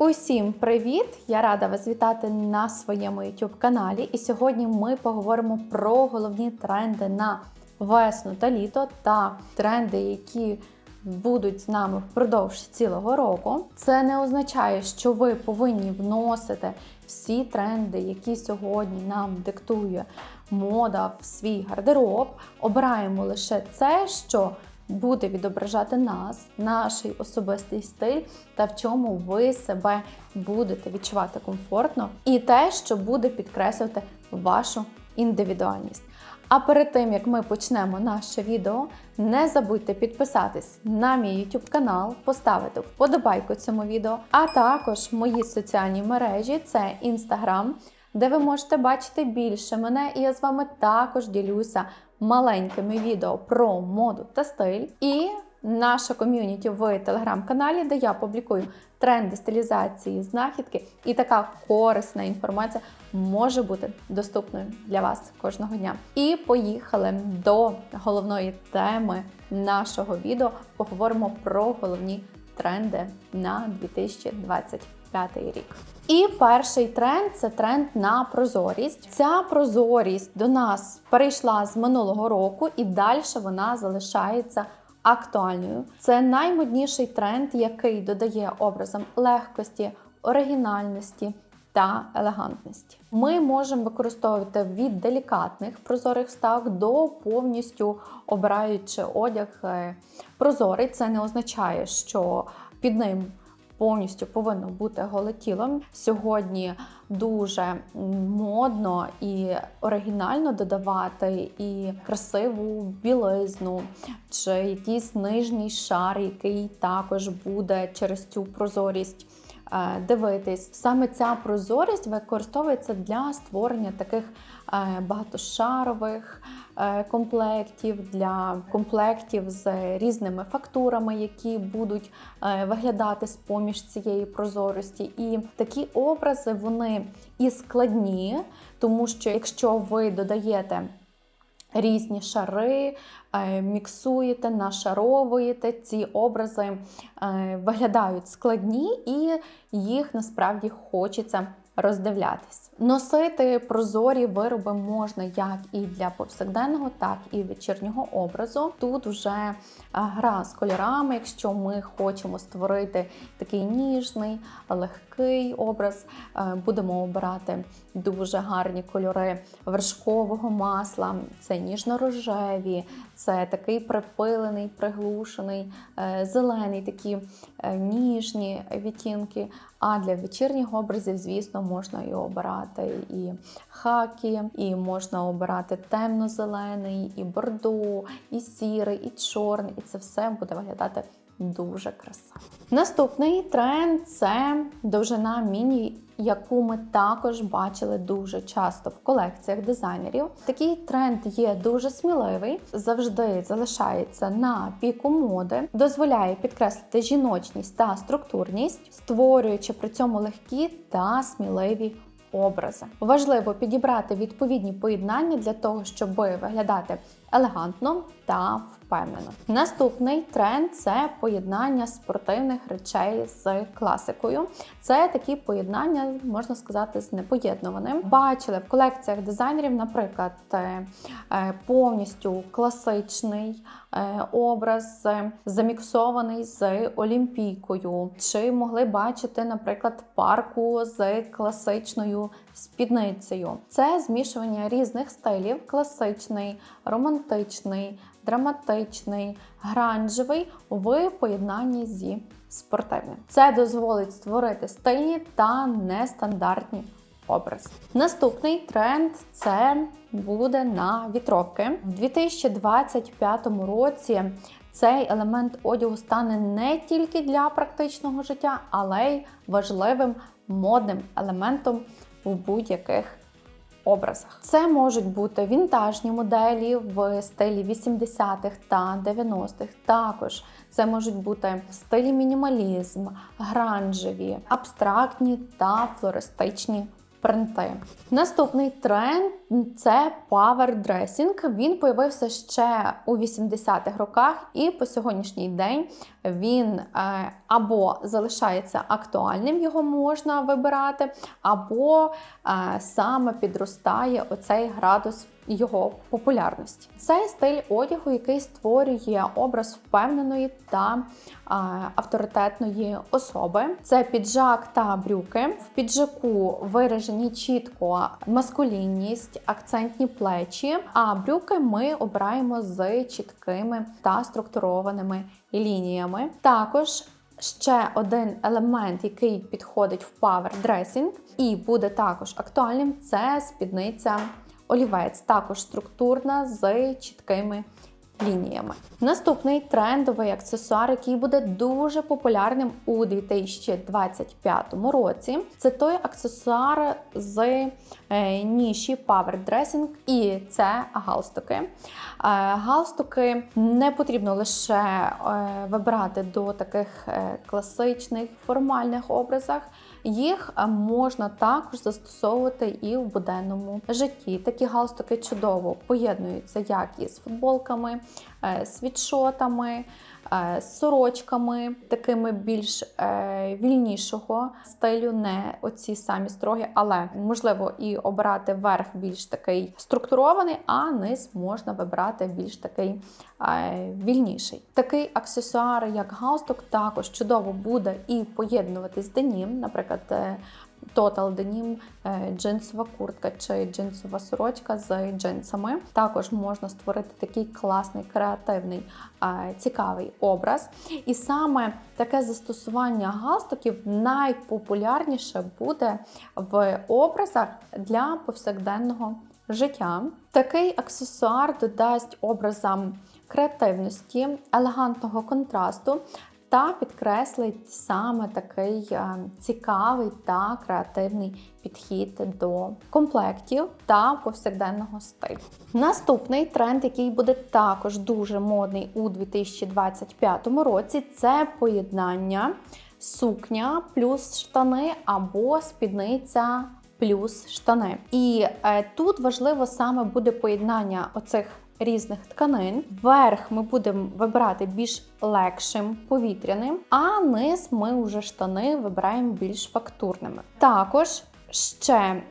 Усім привіт! Я рада вас вітати на своєму YouTube каналі. І сьогодні ми поговоримо про головні тренди на весну та літо та тренди, які будуть з нами впродовж цілого року. Це не означає, що ви повинні вносити всі тренди, які сьогодні нам диктує мода в свій гардероб. Обираємо лише це, що буде відображати нас, наш особистий стиль та в чому ви себе будете відчувати комфортно, і те, що буде підкреслювати вашу індивідуальність. А перед тим як ми почнемо наше відео, не забудьте підписатись на мій YouTube канал, поставити вподобайку цьому відео, а також мої соціальні мережі це Instagram, де ви можете бачити більше мене, і я з вами також ділюся маленькими відео про моду та стиль. І наша ком'юніті в телеграм-каналі, де я публікую тренди стилізації, знахідки, і така корисна інформація може бути доступною для вас кожного дня. І поїхали до головної теми нашого відео. Поговоримо про головні тренди на 2025 рік. І перший тренд це тренд на прозорість. Ця прозорість до нас перейшла з минулого року, і далі вона залишається актуальною. Це наймодніший тренд, який додає образам легкості, оригінальності. Та елегантності. Ми можемо використовувати від делікатних прозорих вставок до повністю обираючи одяг е, прозорий. Це не означає, що під ним повністю повинно бути голе тіло. Сьогодні дуже модно і оригінально додавати і красиву білизну, чи якийсь нижній шар, який також буде через цю прозорість. е, Дивитись, саме ця прозорість використовується для створення таких е, багатошарових комплектів, для комплектів з різними фактурами, які будуть е, виглядати з поміж цієї прозорості. І такі образи вони і складні, тому що якщо ви додаєте різні шари, е, міксуєте, нашаровуєте, ці образи е, виглядають складні і їх насправді хочеться роздивлятись. Носити прозорі вироби можна як і для повсякденного, так і вечірнього образу. Тут вже е, гра з кольорами, якщо ми хочемо створити такий ніжний, легкий образ, е, будемо обирати дуже гарні кольори вершкового масла, це ніжно-рожеві, це такий припилений, приглушений, е, зелений, такі е, ніжні відтінки. А для вечірніх образів, звісно, можна і обирати і хакі, і можна обирати темно-зелений, і бордо, і сірий, і чорний. І це все буде виглядати дуже красиво. Наступний тренд це довжина міні, яку ми також бачили дуже часто в колекціях дизайнерів. Такий тренд є дуже сміливий, завжди залишається на піку моди, дозволяє підкреслити жіночність та структурність, створюючи при цьому легкі та сміливі. Образи важливо підібрати відповідні поєднання для того, щоб виглядати елегантно та впевнено. Наступний тренд це поєднання спортивних речей з класикою. Це такі поєднання, можна сказати, з непоєднуваним. Бачили в колекціях дизайнерів, наприклад, е, е, повністю класичний е, образ, заміксований з олімпійкою. Чи могли бачити, наприклад, парку з класичною спідницею. Це змішування різних стилів: класичний, романтичний, драматичний, гранжевий в поєднанні зі спортивним. Це дозволить створити стильні та нестандартні образи. Наступний тренд це буде на вітровки. В 2025 році цей елемент одягу стане не тільки для практичного життя, але й важливим модним елементом в будь-яких образах. Це можуть бути вінтажні моделі в стилі 80-х та 90-х. Також це можуть бути в стилі мінімалізм, гранжеві, абстрактні та флористичні принти. Наступний тренд це павер дресінг. Він появився ще у 80-х роках, і по сьогоднішній день він е, або залишається актуальним, його можна вибирати, або е, саме підростає оцей градус його популярності. Цей стиль одягу, який створює образ впевненої та авторитетної особи. Це піджак та брюки. В піджаку виражені чітко маскулінність, акцентні плечі. А брюки ми обираємо з чіткими та структурованими лініями. Також Ще один елемент, який підходить в power dressing і буде також актуальним, це спідниця олівець, також структурна з чіткими лініями. Наступний трендовий аксесуар, який буде дуже популярним у 2025 році, це той аксесуар з е, ніші Power Dressing, і це галстуки. Е, галстуки не потрібно лише е, вибирати до таких класичних формальних образах. Їх можна також застосовувати і в буденному житті. Такі галстуки чудово поєднуються як із футболками, світшотами, е, сорочками, такими більш е, вільнішого стилю, не оці самі строгі, але можливо і обирати верх більш такий структурований, а низ можна вибрати більш такий вільніший. Такий аксесуар, як галстук, також чудово буде і поєднувати з денім, наприклад. Total Denim, е, джинсова куртка чи джинсова сорочка з джинсами. Також можна створити такий класний, креативний, е, цікавий образ. І саме таке застосування галстуків найпопулярніше буде в образах для повсякденного життя. Такий аксесуар додасть образам креативності, елегантного контрасту та підкреслить саме такий е, цікавий та креативний підхід до комплектів та повсякденного стилю. Наступний тренд, який буде також дуже модний у 2025 році, це поєднання сукня плюс штани або спідниця. Плюс штани. І е, тут важливо саме буде поєднання оцих різних тканин. Верх ми будемо вибирати більш легшим, повітряним, а низ ми вже штани вибираємо більш фактурними. Також Ще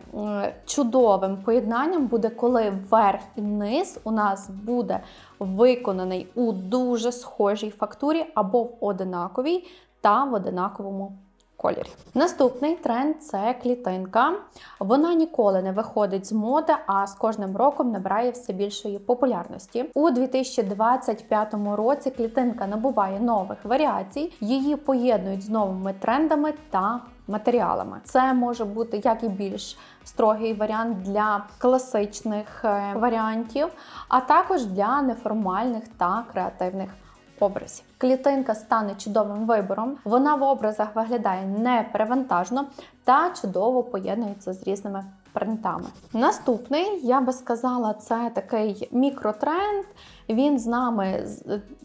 чудовим поєднанням буде, коли верх і низ у нас буде виконаний у дуже схожій фактурі або в одинаковій та в одинаковому кольорі. Наступний тренд це клітинка. Вона ніколи не виходить з моди, а з кожним роком набирає все більшої популярності. У 2025 році клітинка набуває нових варіацій, її поєднують з новими трендами та матеріалами. Це може бути як і більш строгий варіант для класичних е, варіантів, а також для неформальних та креативних образів. Клітинка стане чудовим вибором. Вона в образах виглядає неперевантажно та чудово поєднується з різними принтами. Наступний, я би сказала, це такий мікротренд. Він з нами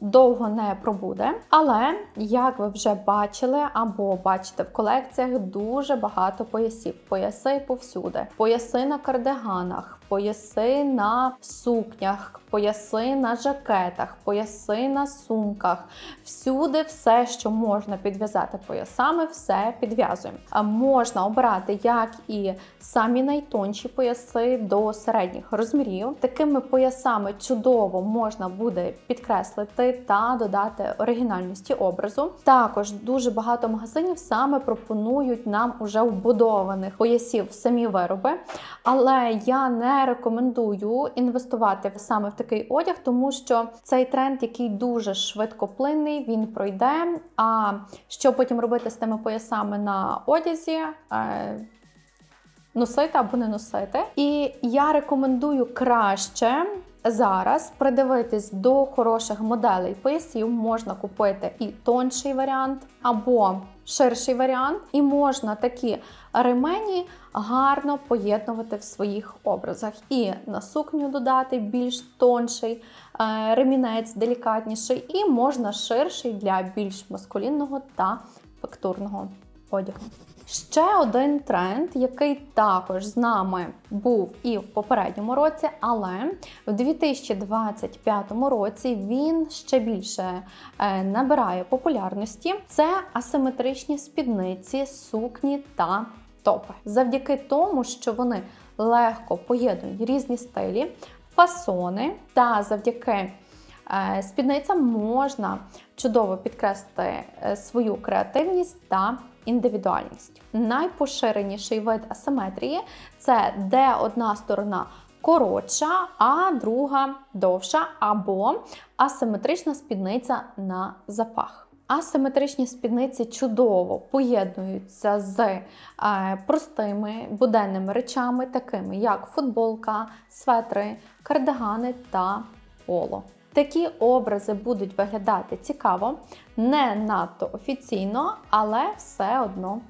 довго не пробуде. Але, як ви вже бачили або бачите в колекціях, дуже багато поясів. Пояси повсюди, пояси на кардиганах, пояси на сукнях, пояси на жакетах, пояси на сумках. Всюди все, що можна підв'язати поясами, все підв'язуємо. А можна обирати як і самі найтонші пояси до середніх розмірів. Такими поясами чудово можна буде підкреслити та додати оригінальності образу. Також дуже багато магазинів саме пропонують нам уже вбудованих поясів самі вироби, але я не рекомендую інвестувати саме в такий одяг, тому що цей тренд, який дуже швидкоплинний, він пройде. А що потім робити з тими поясами на одязі? Е, носити або не носити. І я рекомендую краще зараз придивитись до хороших моделей поясів, можна купити і тонший варіант, або ширший варіант, і можна такі ремені гарно поєднувати в своїх образах. І на сукню додати більш тонший е, ремінець, делікатніший, і можна ширший для більш маскулінного та фактурного одягу. Ще один тренд, який також з нами був і в попередньому році, але в 2025 році він ще більше е, набирає популярності. Це асиметричні спідниці, сукні та топи. Завдяки тому, що вони легко поєднують різні стилі, фасони, та завдяки е, спідницям можна чудово підкреслити е, свою креативність та індивідуальність. Найпоширеніший вид асиметрії це де одна сторона коротша, а друга довша, або асиметрична спідниця на запах. Асиметричні спідниці чудово поєднуються з е, простими буденними речами, такими як футболка, светри, кардигани та поло. Такі образи будуть виглядати цікаво, не надто офіційно, але все одно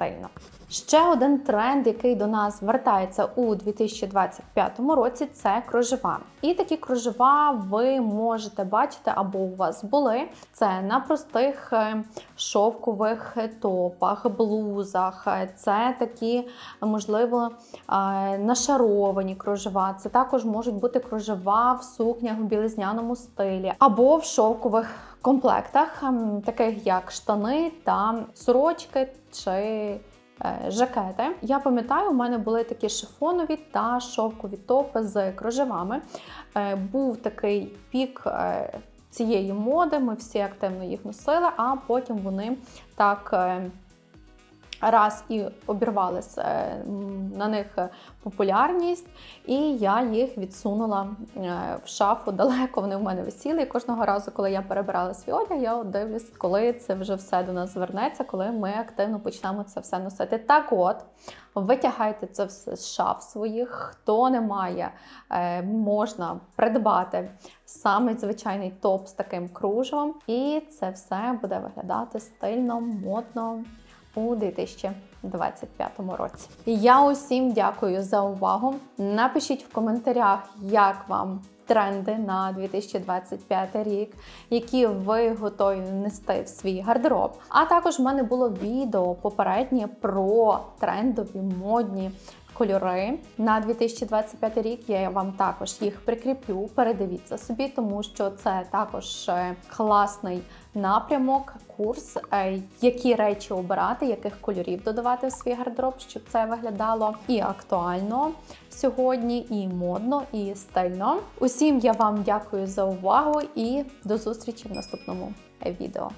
стильно. Ще один тренд, який до нас вертається у 2025 році, це кружева. І такі кружева ви можете бачити або у вас були. Це на простих е, шовкових топах, блузах. Це такі, можливо, е, нашаровані кружева. Це також можуть бути кружева в сукнях в білизняному стилі або в шовкових комплектах, ем, таких як штани та сорочки чи е, жакети. Я пам'ятаю, у мене були такі шифонові та шовкові топи з кружевами. Е, Був такий пік е, цієї моди, ми всі активно їх носили, а потім вони так. Е, Раз і обірвалася м, на них популярність, і я їх відсунула е, в шафу далеко. Вони в мене висіли. І кожного разу, коли я перебирала свій одяг, я дивлюсь, коли це вже все до нас звернеться, коли ми активно почнемо це все носити. Так от, витягайте це все з шаф своїх. Хто не має, е, можна придбати саме звичайний топ з таким кружевом, і це все буде виглядати стильно, модно у 2025 році. Я усім дякую за увагу. Напишіть в коментарях, як вам тренди на 2025 рік, які ви готові внести в свій гардероб. А також в мене було відео попереднє про трендові модні. Кольори на 2025 рік я вам також їх прикріплю. Передивіться собі, тому що це також е, класний напрямок, курс, е, які речі обирати, яких кольорів додавати в свій гардероб, щоб це виглядало і актуально сьогодні, і модно, і стильно. Усім я вам дякую за увагу і до зустрічі в наступному відео.